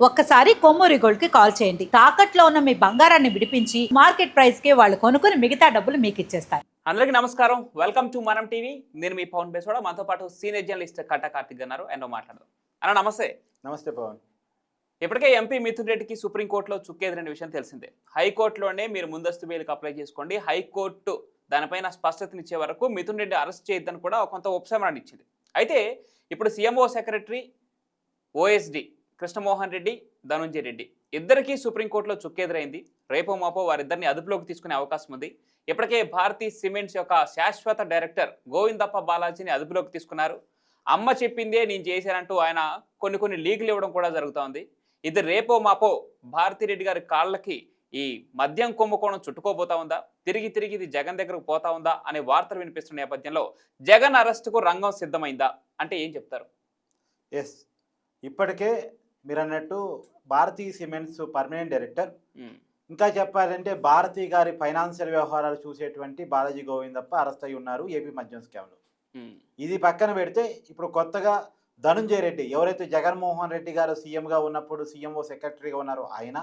ఒక్కసారి కొమ్మూరి గోల్డ్కి కాల్ చేయండి. తాకట్లో ఉన్న మీ బంగారాన్ని విడిపించి మార్కెట్ ప్రైస్కి వాళ్ళు కొనుక్కుని మిగతా డబ్బులు మీకు ఇచ్చేస్తారు. అందరికీ నమస్కారం. Welcome to Manam TV. నేను మీ పవన్ బేస్వాడ. మనతో పాటు సీనియర్ జర్నలిస్ట్ కట్ట కార్తిక్ అన్నారు. ఎన్నో మాట్లాడదాం. అన్న నమస్తే. నమస్తే పవన్. ఇప్పటికే ఎంపీ మిథున్ రెడ్డికి సుప్రీంకోర్టులో చుక్కేదిన విషయం తెలిసిందే. హైకోర్టులోనే మీరు ముందస్తు బెయిల్కి అప్లై చేసుకోండి. హైకోర్టు దానిపైన స్పష్టతనిచ్చే వరకు మిథున్ రెడ్డి అరెస్ట్ చేయొద్దని కూడా కొంత ఉపశమనాన్ని ఇచ్చింది అయితే ఇప్పుడు CMO secretary OSD Krishnamohan Reddy Dhanunjaya Reddy. ఇద్దరికీ సుప్రీంకోర్టులో చుక్కెదురైంది. రేపో మాపో వారిద్దరిని అదుపులోకి తీసుకునే అవకాశం ఉంది. ఇప్పటికే భారతీ సిమెంట్స్ యొక్క శాశ్వత డైరెక్టర్ గోవిందప్ప బాలాజీని అదుపులోకి తీసుకున్నారు. అమ్మ చెప్పిందే నేను చేశానంటూ ఆయన కొన్ని కొన్ని లీకులు ఇవ్వడం కూడా జరుగుతోంది. ఇది రేపో మాపో భారతిరెడ్డి గారి కాళ్ళకి ఈ మద్యం కుంభకోణం చుట్టుకోబోతా ఉందా? తిరిగి తిరిగి ఇది జగన్ దగ్గరకు పోతా ఉందా? అనే వార్తలు వినిపిస్తున్న నేపథ్యంలో జగన్ అరెస్టుకు రంగం సిద్ధమైందా? అంటే ఏం చెప్తారు? ఎస్ ఇప్పటికే మీరు అన్నట్టు భారతీ సిమెంట్స్ పర్మనెంట్ డైరెక్టర్. ఇంకా చెప్పాలంటే భారతీ గారి ఫైనాన్షియల్ వ్యవహారాలు చూసేటువంటి బాలాజీ గోవిందప్ప అరెస్ట్ అయి ఉన్నారు ఏపీ మద్యం స్కామ్లో. ఇది పక్కన పెడితే ఇప్పుడు కొత్తగా ధనుంజయ రెడ్డి ఎవరైతే జగన్మోహన్ రెడ్డి గారు సీఎంగా ఉన్నప్పుడు సీఎంఓ సెక్రటరీగా ఉన్నారో ఆయన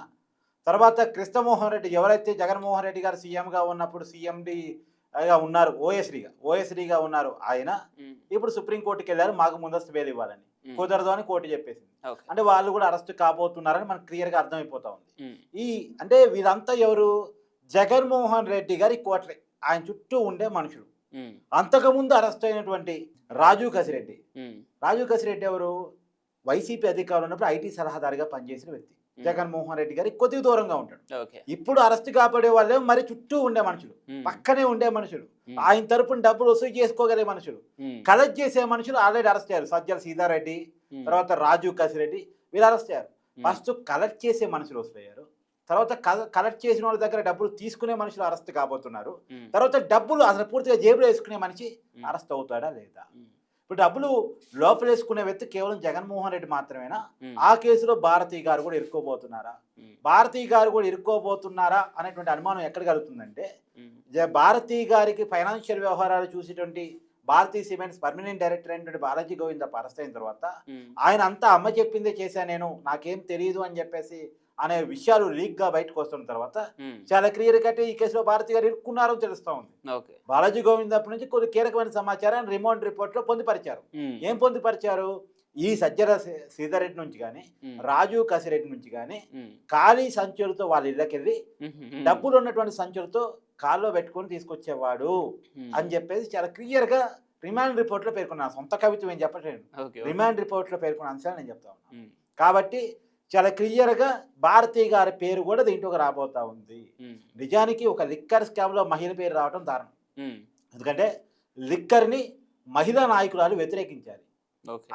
తర్వాత కృష్ణమోహన్ రెడ్డి ఎవరైతే జగన్మోహన్ రెడ్డి గారు సీఎంగా ఉన్నప్పుడు సీఎండి ఉన్నారు ఓఎస్డీగా ఓఎస్డీగా ఉన్నారు ఆయన. ఇప్పుడు సుప్రీంకోర్టుకి వెళ్ళారు మాకు ముందస్తు బెయిల్ ఇవ్వాలని. కుదరదు అని కోర్టు చెప్పేసింది. అంటే వాళ్ళు కూడా అరెస్ట్ కాబోతున్నారని మనకు క్లియర్గా అర్థమైపోతా ఉంది. ఈ అంటే వీరంతా ఎవరు? జగన్మోహన్ రెడ్డి గారి కోటరే ఆయన చుట్టూ ఉండే మనుషులు. అంతకుముందు అరెస్ట్ అయినటువంటి రాజు కసిరెడ్డి. రాజు కసిరెడ్డి ఎవరు? వైసీపీ అధికారులు ఉన్నప్పుడు ఐటీ సలహాదారుగా పనిచేసిన వ్యక్తి. జగన్మోహన్ రెడ్డి గారికి కొద్దిగా దూరంగా ఉంటాడు. ఇప్పుడు అరెస్ట్ కాపాడే వాళ్ళే మరి చుట్టూ ఉండే మనుషులు. ఉమ్, పక్కనే ఉండే మనుషులు. ఉమ్, ఆయన తరపున డబ్బులు వసూలు చేసుకోగలిగే మనుషులు. కలెక్ట్ చేసే మనుషులు ఆల్రెడీ అరెస్ట్ అయ్యారు. సజ్జల సీతారెడ్డి తర్వాత రాజు కసిరెడ్డి వీళ్ళు అరెస్ట్ అయ్యారు. ఫస్ట్ కలెక్ట్ చేసే మనుషులు వస్తున్నాయి తర్వాత కలెక్ట్ చేసిన వాళ్ళ దగ్గర డబ్బులు తీసుకునే మనుషులు అరెస్ట్ కాబోతున్నారు. తర్వాత డబ్బులు అసలు పూర్తిగా జేబులో వేసుకునే మనిషి అరెస్ట్ అవుతాడా లేదా? ఇప్పుడు డబ్బులు లోపల వేసుకునే వ్యక్తి కేవలం జగన్మోహన్ రెడ్డి మాత్రమేనా? ఆ కేసులో భారతీ గారు కూడా ఇరుక్కోబోతున్నారా? ఉమ్, భారతీ గారు కూడా ఇరుక్కోబోతున్నారా అనేటువంటి అనుమానం ఎక్కడ కలుగుతుందంటే ఉమ్, జ- భారతీ గారికి ఫైనాన్షియల్ వ్యవహారాలు చూసేటువంటి భారతీ సిమెంట్స్ పర్మనెంట్ డైరెక్టర్ అయినటువంటి బాలాజీ గోవింద అరెస్ట్ అయిన తర్వాత ఆయన అంతా అమ్మ చెప్పిందే చేశా నేను నాకేం తెలియదు అని చెప్పేసి అనే విషయాలు లీక్గా బయటకు వస్తున్న తర్వాత చాలా క్లియర్ కట్టి ఈ కేసులో భారతి గారు ఇరుక్కున్నారని తెలుస్తా ఉంది. బాలాజీ గోవింద్ అప్పటి నుంచి కొన్ని కీలకమైన సమాచారాన్ని రిమోట్ రిపోర్ట్లో పొందుపరిచారు ఏం పొందుపరిచారు? ఈ సజ్జల సీతారెడ్డి నుంచి కానీ రాజు కసిరెడ్డి నుంచి కానీ ఖాళీ సంచులతో వాళ్ళ ఇళ్ళకెళ్ళి డబ్బులు ఉన్నటువంటి సంచులతో కాల్లో పెట్టుకొని తీసుకొచ్చేవాడు అని చెప్పేసి చాలా క్లియర్గా రిమాండ్ రిపోర్ట్లో పేర్కొన్నాను సొంత కవిత్వం ఏం చెప్పట్లేదు. రిమాండ్ రిపోర్ట్లో పేర్కొన్న అంశాలు నేను చెప్తా ఉన్నాను కాబట్టి చాలా క్లియర్గా భారతీ గారి పేరు కూడా దీంట్లోకి రాబోతా ఉంది. నిజానికి ఒక లిక్కర్ స్కామ్లో మహిళ పేరు రావడం దారుణం. ఎందుకంటే లిక్కర్ని మహిళా నాయకురాలు వ్యతిరేకించాలి.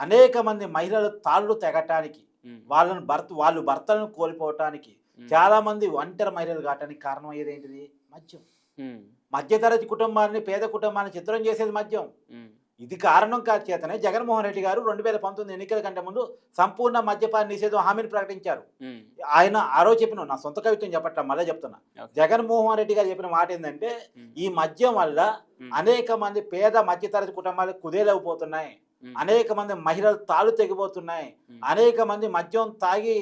అనేక మంది మహిళలు తాళ్ళు తెగటానికి వాళ్ళని భర్త వాళ్ళు భర్తలను కోల్పోవటానికి చాలా మంది ఒంటరి మహిళలు కావటానికి కారణం అయ్యేది ఏంటిది మద్యం మధ్యతరగతి కుటుంబాన్ని పేద కుటుంబాన్ని చిత్రం చేసేది మద్యం. ఇది కారణం చేతనే. జగన్మోహన్ రెడ్డి గారు రెండు వేల పంతొమ్మిది ఎన్నికల కంటే ముందు సంపూర్ణ మద్యపాన నిషేధం హామీని ప్రకటించారు. ఆయన ఆ రోజు చెప్పిన నా సొంత కవిత్వం చెప్పట్లా మళ్ళీ చెప్తున్నా. జగన్మోహన్ రెడ్డి గారు చెప్పిన మాట ఏంటంటే ఈ మద్యం వల్ల అనేక మంది పేద మధ్యతరగతి కుటుంబాలు కుదేలవుపోతున్నాయి. అనేక మంది మహిళలు తాళ్ళు తెగిపోతున్నాయి. అనేక మంది మద్యం తాగి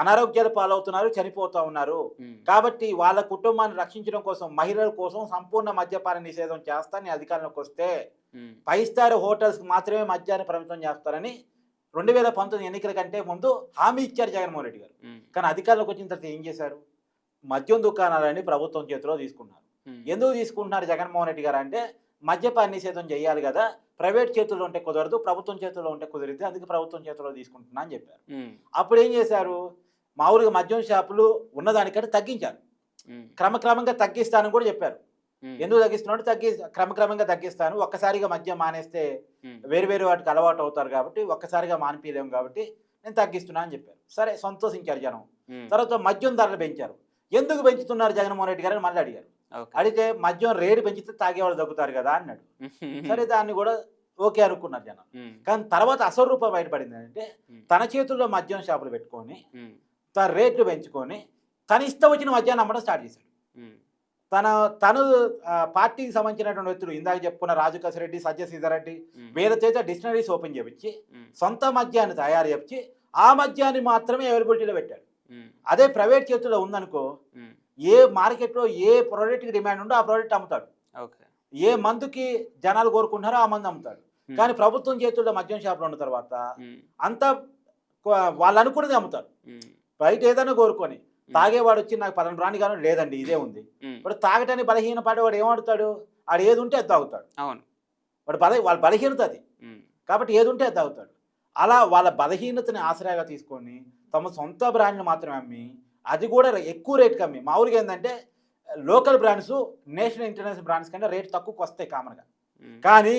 అనారోగ్యాలు పాలవుతున్నారు చనిపోతూ ఉన్నారు. కాబట్టి వాళ్ళ కుటుంబాన్ని రక్షించడం కోసం మహిళల కోసం సంపూర్ణ మద్యపాన నిషేధం చేస్తానని అధికారంలోకి వస్తే ఫైవ్ స్టార్ హోటల్స్కి మాత్రమే మద్యాన్ని పరిమితం చేస్తారని రెండు వేల పంతొమ్మిది ఎన్నికల కంటే ముందు హామీ ఇచ్చారు జగన్మోహన్ రెడ్డి గారు. కానీ అధికారంలోకి వచ్చిన తర్వాత ఏం చేశారు? మద్యం దుకాణాలని ప్రభుత్వం చేతిలో తీసుకున్నారు. ఎందుకు తీసుకుంటున్నారు జగన్మోహన్ రెడ్డి గారు అంటే మద్యపాన నిషేధం చేయాలి కదా ప్రైవేట్ చేతుల్లో ఉంటే కుదరదు ప్రభుత్వం చేతుల్లో ఉంటే కుదిరితే అందుకే ప్రభుత్వం చేతిలో తీసుకుంటున్నా అని చెప్పారు. అప్పుడు ఏం చేశారు? మామూలుగా మద్యం షాపులు ఉన్నదానికంటే తగ్గించారు. క్రమక్రమంగా తగ్గిస్తానని కూడా చెప్పారు. ఎందుకు తగ్గిస్తున్నాడు తగ్గి క్రమక్రమంగా తగ్గిస్తాను. ఒక్కసారిగా మద్యం మానేస్తే వేరు వేరు వాటికి అలవాటు అవుతారు కాబట్టి ఒక్కసారిగా మానిపించలేము కాబట్టి నేను తగ్గిస్తున్నా అని చెప్పారు. సరే సంతోషించారు జనం. తర్వాత మద్యం ధరలు పెంచారు. ఎందుకు పెంచుతున్నారు జగన్మోహన్ రెడ్డి గారు అని మళ్ళీ అడిగారు. అడిగితే మద్యం రేటు పెంచితే తాగేవాళ్ళు తగ్గుతారు కదా అన్నాడు. సరే దాన్ని కూడా ఓకే అనుకున్నారు జనం. కానీ తర్వాత అసలు రూపాయి బయటపడింది అంటే తన చేతుల్లో మద్యం షాపులు పెట్టుకొని తన రేట్లు పెంచుకొని తన ఇష్టం వచ్చిన మద్యాన్ని అమ్మడం స్టార్ట్ చేశాడు. తన తను పార్టీకి సంబంధించినటువంటి వ్యక్తులు ఇందాక చెప్పుకున్న రాజు కసిరెడ్డి సత్య సీతారెడ్డి వీళ్ళ చేత డిక్షనరీస్ ఓపెన్ చేపించి సొంత మద్యాన్ని తయారు చేపించి ఆ మద్యాన్ని మాత్రమే అవైలబిలిటీలో పెట్టాడు. అదే ప్రైవేట్ చేతుల్లో ఉందనుకో ఏ మార్కెట్లో ఏ ప్రోడక్ట్కి డిమాండ్ ఉందో ఆ ప్రోడక్ట్ అమ్ముతాడు. ఏ మందుకి జనాలు కోరుకుంటున్నారో ఆ మందు అమ్ముతాడు. కానీ ప్రభుత్వం చేతుల్లో మద్యం షాపులు ఉన్న తర్వాత అంతా వాళ్ళు అనుకున్నది అమ్ముతారు. బయట ఏదైనా కోరుకొని తాగేవాడు వచ్చి నాకు పలానా బ్రాండ్ కానీ లేదండి ఇదే ఉంది. ఉమ్, వాడు తాగటానికి బలహీన పడేవాడు ఏమాడుతాడు ఆడు ఏది ఉంటే అది తాగుతాడు. అవును. వాడు బల వాళ్ళ బలహీనత అది. కాబట్టి ఏది ఉంటే అది తాగుతాడు. అలా వాళ్ళ బలహీనతని ఆశ్రయంగా తీసుకొని తమ సొంత బ్రాండ్ని మాత్రమే అమ్మి అది కూడా ఎక్కువ రేట్కి అమ్మి. మామూలుగా ఏంటంటే local brands national international brands కంటే రేట్ తక్కువకి వస్తాయి కామన్గా. కానీ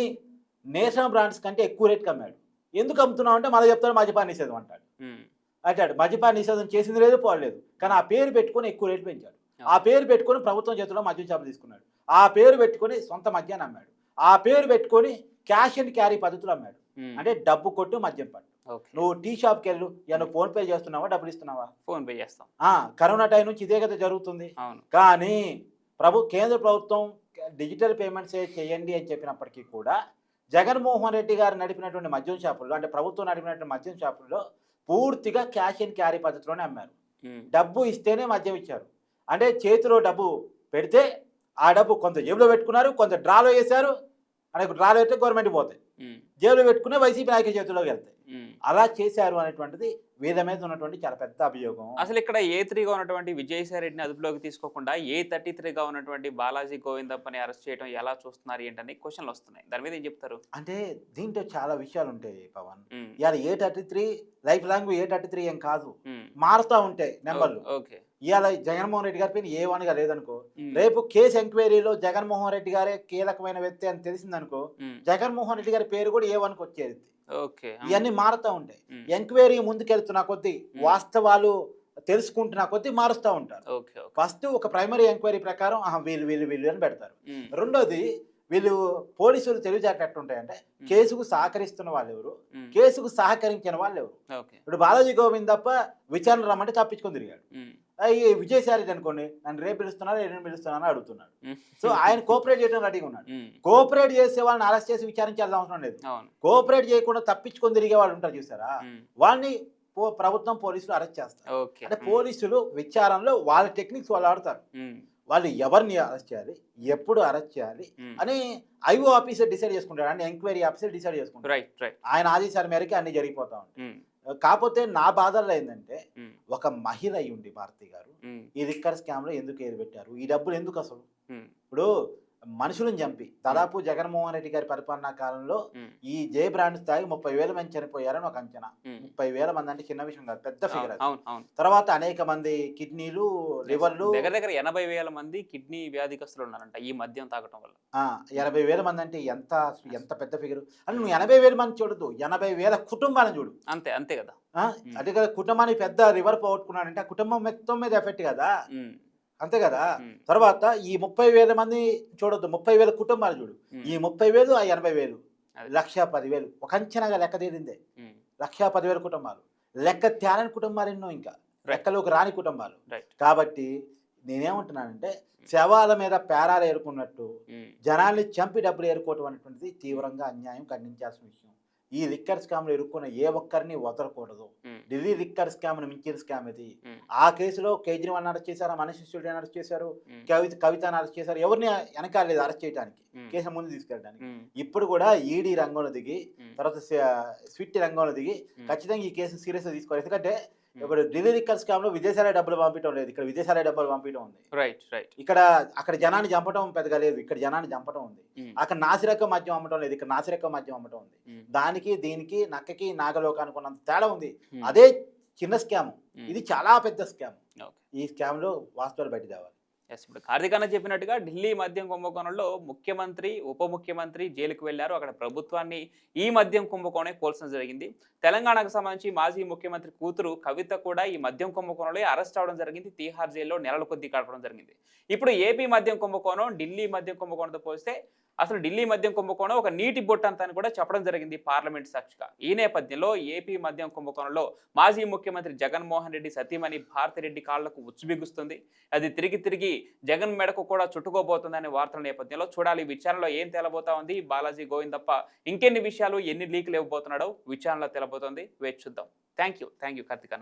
నేషనల్ బ్రాండ్స్ కంటే ఎక్కువ రేట్కి అమ్మాడు. ఎందుకు అమ్ముతున్నావు అంటే మళ్ళీ చెప్తాడు మద్యపాన నిషేధం అంటాడు. అంటాడు మద్యపాన నిషేధం చేసింది లేదు పోలేదు కానీ ఆ పేరు పెట్టుకొని ఎక్కువ రేటు పెంచాడు. ఆ పేరు పెట్టుకొని ప్రభుత్వం చేతిలో మద్యం షాపులు తీసుకున్నాడు. ఆ పేరు పెట్టుకొని సొంత మద్యాన్ని అమ్మాడు. ఆ పేరు పెట్టుకొని క్యాష్ అండ్ క్యారీ పద్ధతిలో అమ్మాడు. అంటే డబ్బు కొట్టు మద్యం పట్టు. నువ్వు టీ షాప్కి వెళ్ళు నువ్వు ఫోన్ పే చేస్తున్నావా డబ్బులు ఇస్తున్నావా? ఫోన్ పే చేస్తాం. ఆ, కరోనా టైం నుంచి ఇదే కదా జరుగుతుంది. కానీ ప్రభు కేంద్ర ప్రభుత్వం డిజిటల్ పేమెంట్స్ చేయండి అని చెప్పినప్పటికీ కూడా జగన్మోహన్ రెడ్డి గారు నడిపినటువంటి మద్యం షాపుల్లో అంటే ప్రభుత్వం నడిపినటువంటి మద్యం షాపుల్లో పూర్తిగా క్యాష్ అండ్ క్యారీ పద్ధతిలోనే అమ్మారు. డబ్బు ఇస్తేనే మద్యం ఇచ్చారు. అంటే చేతిలో డబ్బు పెడితే ఆ డబ్బు కొంత జేబులో పెట్టుకున్నారు కొంత డ్రాలో వేశారు అంటే డ్రాలో అయితే గవర్నమెంట్ పోతాయి. జేబులో పెట్టుకునే వైసీపీ నాయకుల చేతిలోకి వెళ్తాయి. అలా చేశారు అనేటువంటిది వీళ్ళ మీద ఉన్నటువంటి చాలా పెద్ద అభియోగం. అసలు ఇక్కడ ఏ త్రీగా ఉన్నటువంటి విజయసాయి రెడ్డిని అదుపులోకి తీసుకోకుండా ఏ థర్టీ త్రీగా ఉన్నటువంటి బాలాజీ గోవిందప్పని అరెస్ట్ చేయడం ఎలా చూస్తున్నారు ఏంటని క్వశ్చన్లు వస్తున్నాయి. దాని మీద ఏం చెప్తారు? అంటే దీంట్లో చాలా విషయాలు ఉంటాయి పవన్. ఇవాళ A thirty three life long A thirty three ఏం కాదు. మారుతూ ఉంటాయి నెంబర్లు. ఓకే. ఇవాళ జగన్మోహన్ రెడ్డి గారి పైన ఏ వన్గా లేదనుకో రేపు కేసు ఎంక్వైరీలో జగన్మోహన్ రెడ్డి గారే కీలకమైన వ్యక్తి అని తెలిసిందనుకో జగన్మోహన్ రెడ్డి గారి పేరు కూడా ఏ వన్కి వచ్చేది? ఇవన్నీ మారుతూ ఉంటాయి. ఎంక్వైరీ ముందుకెళ్తున్న కొద్దీ వాస్తవాలు తెలుసుకుంటున్న కొద్దీ మారుస్తూ ఉంటారు. ఫస్ట్ ఒక ప్రైమరీ ఎంక్వైరీ ప్రకారం వీళ్ళు వీళ్ళు వీళ్ళు అని పెడతారు. రెండోది వీళ్ళు పోలీసులు తెలివితేటలు ఎట్టుంటాయంటే కేసుకు సహకరిస్తున్న వాళ్ళు ఎవరు? కేసుకు సహకరించిన వాళ్ళు ఎవరు? ఇప్పుడు బాలాజీ గోవింద్ తప్ప విచారణ రమ్మంటే తప్పించుకొని తిరిగాడు. విజయసాయి అనుకోండి నన్ను రేపు పిలుస్తున్నారా ఎల్లుండి పిలుస్తున్నారా అని అడుగుతున్నాడు. సో ఆయన కోఆపరేట్ చేయడం రెడీగా ఉన్నాడు. కోఆపరేట్ చేసే వాళ్ళని అరెస్ట్ చేసి విచారించాల్సిన అవసరం లేదు. కోఆపరేట్ చేయకుండా తప్పించుకొని తిరిగే వాళ్ళు ఉంటారు చూసారా? వాళ్ళని ప్రభుత్వం పోలీసులు అరెస్ట్ చేస్తారు. అంటే పోలీసులు విచారణలో వాళ్ళ టెక్నిక్స్ వాళ్ళు ఆడతారు. వాళ్ళు ఎవరిని అరెస్ట్ చేయాలి ఎప్పుడు అరెస్ట్ చేయాలి అని ఐఓ ఆఫీసర్ డిసైడ్ చేసుకుంటాడు. అంటే ఎంక్వైరీ ఆఫీసర్ డిసైడ్ చేసుకుంటాడు. రైట్ ఆయన ఆదేశాల మేరకు అన్ని జరిగిపోతా ఉంటాయి. కాకపోతే నా బాధల్లో ఏంటంటే ఒక మహిళ అయి ఉండి భారతి గారు ఈ లిక్కర్ స్కామ్లో ఎందుకు ఏది పెట్టారు? ఈ డబ్బులు ఎందుకు అసలు? ఇప్పుడు మనుషులను చంపి. దాదాపు జగన్మోహన్ రెడ్డి గారి పరిపాలనా కాలంలో ఈ జే బ్రాండ్ స్థాయి ముప్పై వేల మంది చనిపోయారని ఒక అంచనా. ముప్పై వేల మంది అంటే చిన్న విషయం కాదు పెద్ద ఫిగర్ తర్వాత అనేక మంది కిడ్నీలు లివర్లు. దగ్గర దగ్గర ఎనభై వేల మంది కిడ్నీ వ్యాధిగ్రస్తులు ఉన్నారంట ఈ మద్యం తాగటం వల్ల. ఎనభై వేల మంది అంటే ఎంత ఎంత పెద్ద ఫిగర్ అంటే నువ్వు ఎనభై వేల మంది చూడదు ఎనభై వేల కుటుంబాలను చూడు. అంతే అంతే కదా. అంటే కదా కుటుంబానికి పెద్ద రివర్ పోగొట్టుకున్నాడంటే ఆ కుటుంబం మొత్తం మీద ఎఫెక్ట్ కదా. అంతే కదా? తర్వాత ఈ ముప్పై వేల మంది చూడొద్దు ముప్పై వేల కుటుంబాలు చూడు. ఈ ముప్పై వేలు ఆ ఎనభై వేలు. లక్ష పదివేలు ఒక అంచనాగా లెక్క తీరిందే. లక్ష పదివేల కుటుంబాలు. లెక్క తేలని కుటుంబాలు ఎన్నో ఇంకా. లెక్కలోకి రాని కుటుంబాలు. కాబట్టి నేనేమంటున్నానంటే శవాల మీద పేరాలు ఏరుకున్నట్టు జనాల్ని చంపి డబ్బులు ఏరుకోవటం అనేటువంటిది తీవ్రంగా అన్యాయం ఖండించాల్సిన విషయం. ఈ లిక్కర్ స్కామ్లో ఇరుక్కున్న ఏ ఒక్కరిని వదలకూడదు. ఢిల్లీ లిక్కర్ స్కామ్ను మించిన స్కామ్ ఇది. ఆ కేసులో కేజ్రీవాల్ అరెస్ట్ చేశారు మనీష్ సిసోడియాని అరెస్ట్ చేశారు కవిత కవితను అరెస్ట్ చేశారు. ఎవరిని వెనకాలేదు అరెస్ట్ చేయడానికి కేసు ముందు తీసుకెళ్ళడానికి ఇప్పుడు కూడా ఈడీ రంగంలో దిగి తర్వాత స్విట్ రంగంలో దిగి ఖచ్చితంగా ఈ కేసు సీరియస్గా తీసుకోవాలి. ఎందుకంటే. ఇప్పుడు ఢిల్లీ లిక్కర్ స్కామ్లో విదేశాల డబ్బులు పంపించడం లేదు. ఇక్కడ విదేశాల డబ్బులు పంపించడం ఉంది. రైట్ రైట్ ఇక్కడ అక్కడ జనాన్ని చంపడం పెద్దగా లేదు. ఇక్కడ జనాన్ని చంపడం ఉంది. ఉమ్, అక్కడ నాసిరకం మద్యం అమ్మటం లేదు. ఇక్కడ నాసిరకం మద్యం అమ్మటం ఉంది. ఉమ్, దానికి దీనికి నక్కకి నాగలోకానికి ఉన్నంత తేడా ఉంది. అదే చిన్న స్కామ్ ఇది చాలా పెద్ద స్కామ్ ఈ స్కామ్లో వాస్తవాలు బయట తేవాలి. ఎస్ ఇప్పుడు కార్తీక్ అన్న చెప్పినట్టుగా ఢిల్లీ మద్యం కుంభకోణంలో ముఖ్యమంత్రి ఉప ముఖ్యమంత్రి జైలుకు వెళ్ళారు అక్కడ ప్రభుత్వాన్ని ఈ మద్యం కుంభకోణం కోల్చడం జరిగింది. తెలంగాణకు సంబంధించి మాజీ ముఖ్యమంత్రి కూతురు కవిత కూడా ఈ మద్యం కుంభకోణంలో అరెస్ట్ అవడం జరిగింది. తీహార్ జైల్లో నెలల కొద్దీ గడపడం జరిగింది. ఇప్పుడు ఏపీ మద్యం కుంభకోణం ఢిల్లీ మద్యం కుంభకోణంతో పోలిస్తే అసలు ఢిల్లీ మద్యం కుంభకోణం ఒక నీటి బొట్టంత అని కూడా చెప్పడం జరిగింది పార్లమెంట్ సాక్షిగా. ఈ నేపథ్యంలో ఏపీ మద్యం కుంభకోణంలో మాజీ ముఖ్యమంత్రి జగన్మోహన్ రెడ్డి సతీమణి భారతిరెడ్డి కాళ్ళకు ఉచ్చుబిగుస్తుంది. అది తిరిగి తిరిగి జగన్ మెడకు కూడా చుట్టుకోబోతుందనే వార్తల నేపథ్యంలో చూడాలి విచారణలో ఏం తేలబోతా ఉంది? బాలాజీ గోవిందప్ప ఇంకెన్ని విషయాలు ఎన్ని లీకులు ఇవ్వబోతున్నాడో విచారణలో తెలబోతోంది. వేచి చూద్దాం. Thank you thank you Karthik